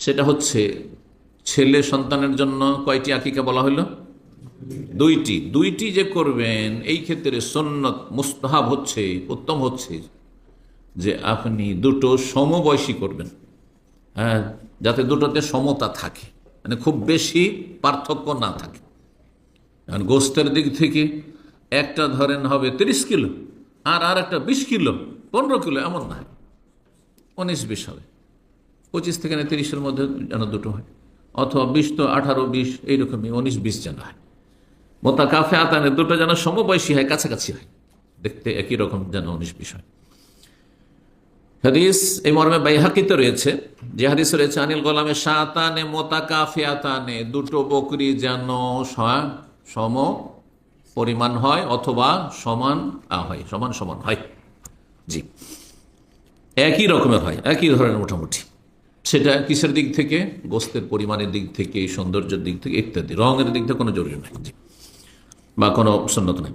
সেটা হচ্ছে ছেলে সন্তানের জন্য কয়টি আকিকা বলা হলো দুইটি। দুইটি যে করবেন, এই ক্ষেত্রে সন্ন্যত মুস্তাহাব হচ্ছে, উত্তম হচ্ছে যে আপনি দুটো সমবয়সী করবেন। হ্যাঁ যাতে দুটোতে সমতা থাকে। মানে খুব বেশি পার্থক্য না থাকে। কারণ গোস্তের দিক থেকে একটা ধরেন হবে তিরিশ কিলো, আর আর একটা বিশ কিলো, পনেরো কিলো, এমন না। উনিশ, বিশ হবে। পঁচিশ থেকে না তিরিশের মধ্যে যেন দুটো হয়। অথবা বিশ তো আঠারো, বিশ, এইরকমই, উনিশ, বিশ যেন হয়। মোতা কাফে আতানে দুটো যেন সমবয়সী হয়, কাছাকাছি হয়। দেখতে একই রকম যেন উনিশ, বিশ হয়। হাদিস এই মর্মে বাইহাকিতে রয়েছে, যে হাদিস রয়েছে, আনিল গোলামে সাতানে মোতা কাফে আতানে, দুটো বকরি যেন সম পরিমাণ হয় অথবা সমান হয়, সমান সমান হয়। জি। একই রকমের হয়, একই ধরনের মোটামুটি। সেটা কিসের দিক থেকে? গোস্তের পরিমাণের দিক থেকে, সৌন্দর্যের দিক থেকে ইত্যাদি। রঙের দিক থেকে কোনো জরুরি নাই। বা কোনো সন্ন্যত নাই।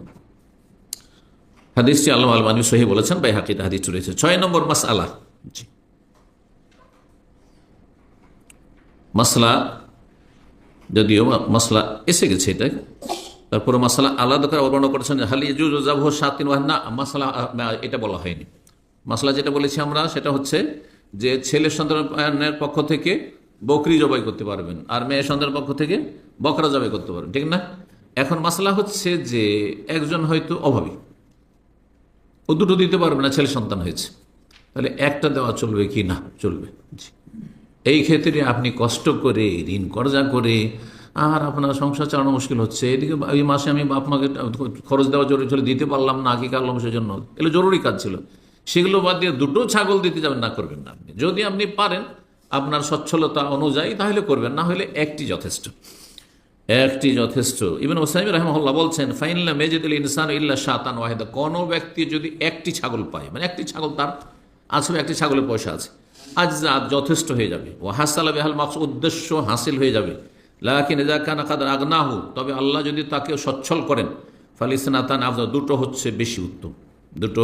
হাদিসটি আল্লাহ আলমানি সহি বলেছেন বাই হাকিতে হাদিস রয়েছে। ছয় নম্বর মাস আলা জি। মাসলা, যদিও মাসলা এসে গেছে এটা তারপরে মাসালা আলাদা করে বর্ণনা করেছেন, হালি জুজাব সাতিন না মাসালা এটা বলা হয়নি। মাসলা যেটা বলেছি আমরা, সেটা হচ্ছে যে ছেলে সন্তানের পক্ষ থেকে বকরি জবাই করতে পারবেন আর মেয়ে সন্তানের পক্ষ থেকে বকরা জবাই করতে পারবেন ঠিক না? এখন মাসলা হচ্ছে যে একজন হয়তো অভাবী। ও দুটো দিতে পারবে না ছেলে সন্তান হয়েছে। তাহলে একটা দেওয়া চলবে কি না? চলবে। এই ক্ষেত্রে আপনি কষ্ট করে ঋণ কর্জা করে আর আপনার সংসার চালানো মুশকিল হচ্ছে। এদিকে এই মাসে আমি বাপ মাকে খরচ দেওয়া জরুরি ছিল দিতে পারলাম না কি কারলাম সেজন্য। এগুলো জরুরি কাজ ছিল। সেগুলো বাদ দিয়ে দুটো ছাগল দিতে যাবেন, না করবেন না আপনি। যদি আপনি পারেন আপনার সচ্ছলতা অনুযায়ী, তাহলে করবেন, না হলে একটি যথেষ্ট। একটি যথেষ্ট। ইবেন ওসাইম রহমল্লাহ বলছেন ফাইনলা মেজিদুল ইনসান ইল্লা শাতান ওয়াহেদা। কোনো ব্যক্তি যদি একটি ছাগল পায় মানে একটি ছাগল তার আসলে একটি ছাগলের পয়সা আছে আজ যথেষ্ট হয়ে যাবে। ও হাসালা বেহাল মাকস উদ্দেশ্য হাসিল হয়ে যাবে। লাকিন এজা খানা কাদার আগনাহু, তবে আল্লাহ যদি তাকে সচ্ছল করেন ফালিসনাতান আফজা, দুটো হচ্ছে বেশি উত্তম। দুটো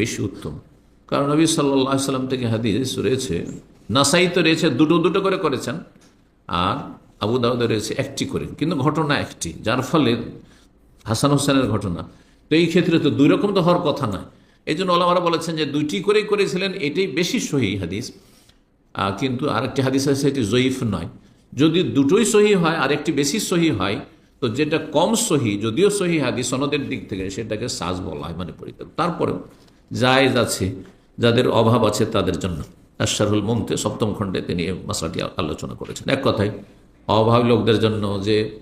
বেশি উত্তম। কারণ নবী সাল্লাহ সাল্লাম থেকে হাদিস রয়েছে, নাসাই তো রয়েছে, দুটো দুটো করে করেছেন, আর আবু দাউদে রয়েছে একটি করে। কিন্তু ঘটনা একটি, যার ফলে হাসান হোসেনের ঘটনা। তো এই ক্ষেত্রে তো দুই রকম তো হওয়ার কথা না এই জন্য ওলামারা বলেছেন যে দুইটি করেই করেছিলেন, এটাই বেশি সহি হাদিস। কিন্তু আরেকটি হাদিস আছে এটি জয়ীফ নয়। যদি দুটোই সহি হয় আর একটি বেশি সহি হয়, তো যেটা কম সহি, যদিও সহি হাদিস সনদের দিক থেকে, সেটাকে সাজ বলা হয় মানে পরিত্যাগ। তারপরেও জায়েজ আছে, যাদের অভাব আছে তাদের জন্য। আশারুল মমতে সপ্তম খণ্ডে তিনি এই মশলাটি আলোচনা করেছেন। এক কথায়, অভাব লোকদের জন্য যে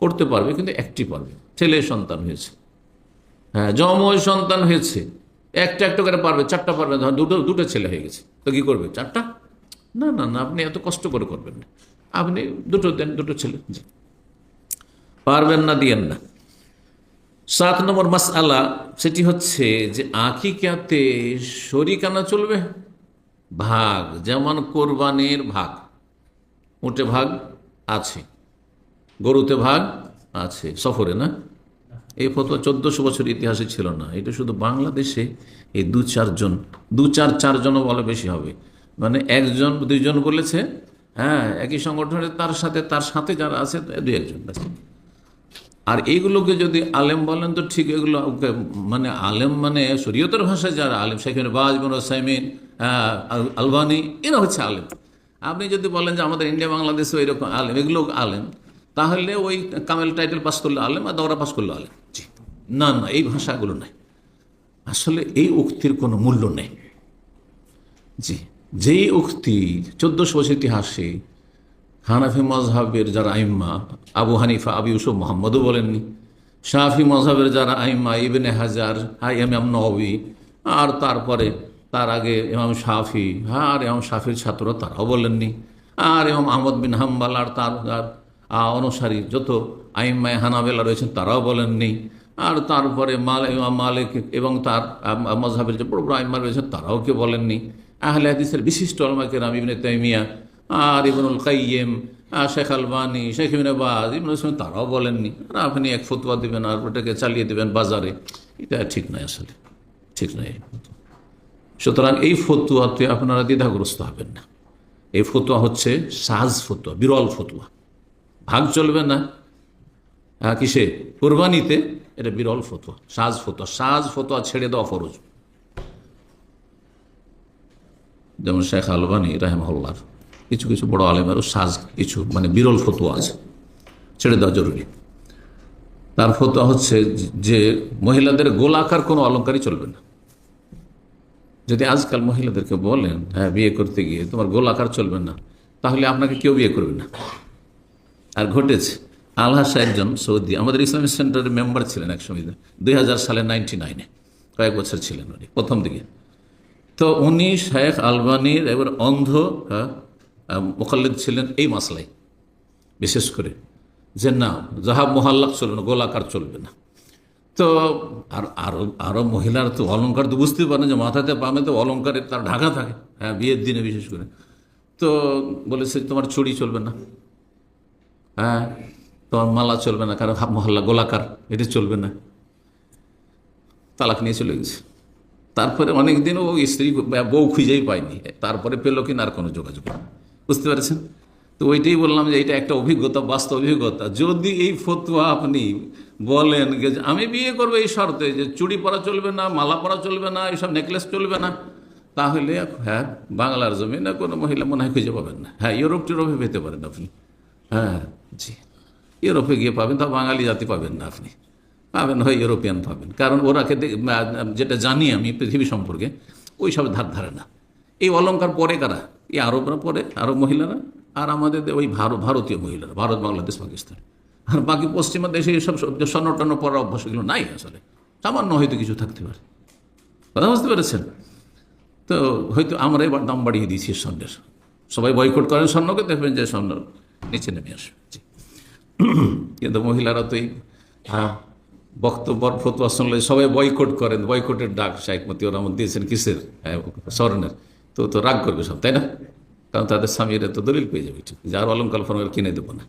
করতে পারবে, কিন্তু একটি পারবে ছেলে সন্তান হয়েছে। হ্যাঁ জমজ সন্তান হয়েছে। একটা একটা করে পারবে, চারটা পারবে ধর দুটো দুটো ছেলে হয়ে গেছে। তো কি করবে? চারটা? না না না, আপনি এত কষ্ট করে করবেন না। আপনি দুটো দেন, দুটো ছেলে। পারবেন না, দিয়েন না। সাত নম্বর মাস আলা সেটি হচ্ছে যে আকিকাতে শরিকানা চলবে, ভাগ, যেমন কোরবানের ভাগ উঠে ভাগ আছে, গরুতে ভাগ আছে, সফরে না এই ফতোয়া চোদ্দশো বছর ইতিহাসে ছিল না, এটা শুধু বাংলাদেশে এই দু চারজন, দু চার চারজনও বলে বেশি হবে মানে একজন, দুইজন বলেছে হ্যাঁ একই সংগঠনের তার সাথে তার সাথে যারা আছে, দুই একজন, ব্যাস। আর এইগুলোকে যদি আলেম বলেন, তো ঠিক এগুলো মানে আলেম মানে শরীয়তের ভাষায় যারা আলেম সেখানে বাজবন সাইমিন আলবানি, এরা হচ্ছে আলেম। আপনি যদি বলেন যে আমাদের ইন্ডিয়া বাংলাদেশে এরকম আলেম, এগুলো আলেম, তাহলে ওই কামেল টাইটেল পাস করলে আলেম আর দৌড়া পাস করলে আলেম। জি। না না, এই ভাষাগুলো নাই। আসলে এই উক্তির কোনো মূল্য নেই। জি। যেই উক্তি, চোদ্দশো ইতিহাসে হানাফি মজহাবের যারা আইম্মা, আবু হানিফা, আবু ইউসুফ, মোহাম্মদও বলেননি। শাফি মজহাবের যারা আইম্মা, ইবনে হাজার হা এম নবী আর তারপরে তার আগে ইমাম শাফি হ্যাঁ আর ইমাম শাফির ছাত্র তারাও বলেননি। আর ইমাম আহমদ বিন হাম্বাল আর তার অনুসারী যত আইম্মায় হানাবেলা রয়েছেন তারাও বলেননি। আর তারপরে মাল, ইমাম মালিক এবং তার মজহাবের যে বড় বড় আইম্মা রয়েছেন তারাও কেউ বলেননি। আহলে হাদিসের বিশিষ্ট আলমাকে রাম ইবনে তাইমিয়া আর ইবনুল কাইয়েম শেখ আলবানি, শেখ ইবিন বাজ, ইবনুল ইসলাম তারাও বলেননি। আর আপনি এক ফতুয়া দিবেন আর ওটাকে চালিয়ে দেবেন বাজারে। এটা ঠিক নয় আসলে। ঠিক নয় সুতরাং এই ফতুয়াতে আপনারা দ্বিধাগ্রস্ত হবেন না। এই ফতুয়া হচ্ছে সাজ ফতুয়া, বিরল ফতুয়া। ভাগ চলবে না। হ্যাঁ কিসে? কোরবানিতে এটা বিরল ফতুয়া, সাজ ফতুয়া। সাজ ফতুয়া ছেড়ে দেওয়া ফরজ। যেমন শেখ আলবানী রাহেমহল্লার কিছু কিছু বড় আলেমেরও সাজ কিছু মানে বিরল ফতোয়া আছে। ছেড়ে দেওয়া জরুরি। তার ফতোয়া হচ্ছে যে মহিলাদের গোলাকার কোনো অলঙ্কারই চলবে না। যদি আজকাল মহিলাদেরকে বলেন হ্যাঁ বিয়ে করতে গিয়ে তোমার গোলাকার চলবে না তাহলে আপনাকে কেউ বিয়ে করবে না। আর ঘটেছে আলহাসা একজন সৌদি আমাদের ইসলামিক সেন্টারের মেম্বার ছিলেন এক সময় দুই হাজার সালে নাইনটি নাইনে। কয়েক বছর ছিলেন উনি প্রথম দিকে। তো উনি শেখ আলবানির এবার অন্ধ হ্যাঁ, মোকাল্লিদ ছিলেন এই মাসলাই। বিশেষ করে যে না জাহাব মোহাল্লাক চলবে না, গোলাকার চলবে না। তো আর আরও আরও মহিলার তো অলঙ্কার তো বুঝতে পারেন যে মাথাতে পামে তো অলঙ্কারের তার ঢাকা থাকে। হ্যাঁ বিয়ের দিনে বিশেষ করে। তো বলেছে, তোমার চুড়ি চলবে না। হ্যাঁ তোমার মালা চলবে না হাফ মহল্লা গোলাকার, এটা চলবে না। তালাক নিয়ে চলে গেছে। তারপরে অনেক দিন ও স্ত্রী, বউ খুঁজেই পায়নি। তারপরে পেল কিনা আর কোনো যোগাযোগ নেই। বুঝতে পেরেছেন? তো ওইটাই বললাম যে এটা একটা অভিজ্ঞতা, বাস্তব অভিজ্ঞতা। যদি এই ফতুয়া আপনি বলেন যে আমি বিয়ে করব এই শর্তে যে চুড়ি পরা চলবে না, মালা পরা চলবে না, এইসব নেকলেস চলবে না, তাহলে হ্যাঁ বাংলার জমিনে কোনো মহিলা মনে হয় খুঁজে পাবেন না। হ্যাঁ ইউরোপ টিউরোপে পেতে পারেন আপনি। হ্যাঁ জি। ইউরোপে গিয়ে পাবেন তা বাঙালি জাতি পাবেন না আপনি। পাবেন, হয় ইউরোপিয়ান পাবেন। কারণ ওরা খেতে যেটা জানি আমি পৃথিবী সম্পর্কে ওই সব ধার ধারে না। এই অলঙ্কার পরে কারা? এই আরবরা পরে আরব মহিলারা আর আমাদের ওই ভারত ভারতীয় মহিলারা ভারত বাংলাদেশ পাকিস্তান। আর বাকি পশ্চিমা দেশে এইসব স্বর্ণ টন্ন পরার অভ্যাস এগুলো নাই আসলে। সামান্য হয়তো কিছু থাকতে পারে। কথা বুঝতে পেরেছেন? তো হয়তো আমরা এবার দাম বাড়িয়ে দিয়েছি স্বর্ণের। সবাই বয়কট করেন স্বর্ণকে দেখবেন যে স্বর্ণ নিচে নেমে আসবে। কিন্তু মহিলারা তো এই হ্যাঁ, বক্তব্য ফতুয়া শুনলে সবাই বয়কট করেন। বয়কটের ডাক শাইক মতিউর রহমান দিয়েছেন কিসের? হ্যাঁ, স্বর্ণের। তো তো রাগ করবে সব, তাই না কারণ তাদের স্বামীরা তো দলিল পেয়ে যাবে, ঠিক যার অলঙ্কার ফলঙ্কাল কিনে দেবো না।